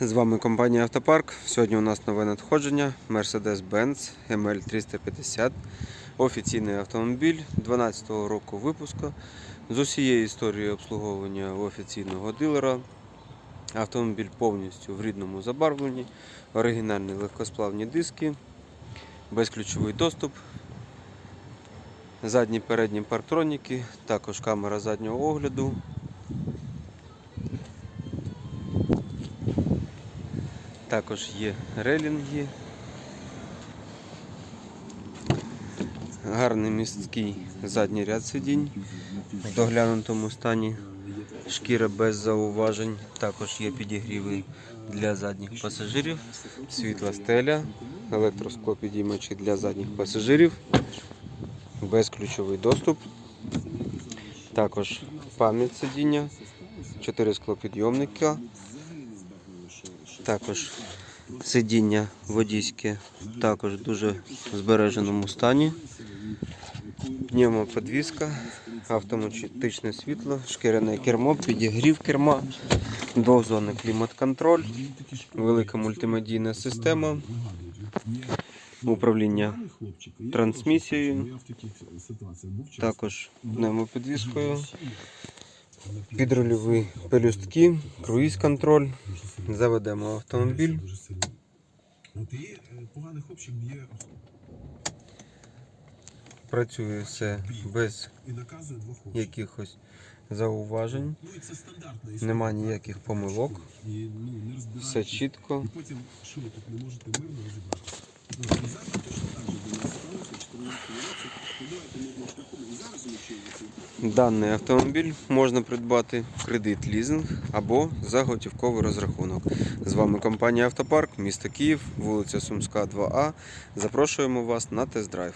З вами компанія Автопарк. Сьогодні у нас нове надходження. Mercedes-Benz ML350. Офіційний автомобіль 12-го року випуску. З усією історією обслуговування офіційного дилера. Автомобіль повністю в рідному забарвленні, оригінальні легкосплавні диски, безключовий доступ, задні передні парктроніки, також камера заднього огляду, Також є релінги. Гарний місткий задній ряд сидінь в доглянутому стані. Шкіра без зауважень. Також є підігріви для задніх пасажирів, світла стеля, електросклопідіймачі для задніх пасажирів, безключовий доступ. Також пам'ять сидіння, 4 склопідйомника. Також сидіння водійське також в дуже збереженому стані. Пневмоподвізка, автоматичне світло, шкіряне кермо, підігрів керма, двохзонний клімат-контроль, велика мультимедійна система, управління трансмісією, також пневмоподвіскою, підрульові пелюстки, круїз-контроль. Заведемо автомобіль. От є е, поганий хлопчик б'є Працює все без якихось зауважень, Ну нема ніяких помилок, ну, все чітко. І потім, що ви тут не можете мирно розібратися? Ну, зараз точно так же до нас сталося, 14 році, Даний автомобіль можна придбати в кредит лізинг або за готівковий розрахунок. З вами компанія Автопарк, місто Київ, вулиця Сумська, 2А. Запрошуємо вас на тест-драйв.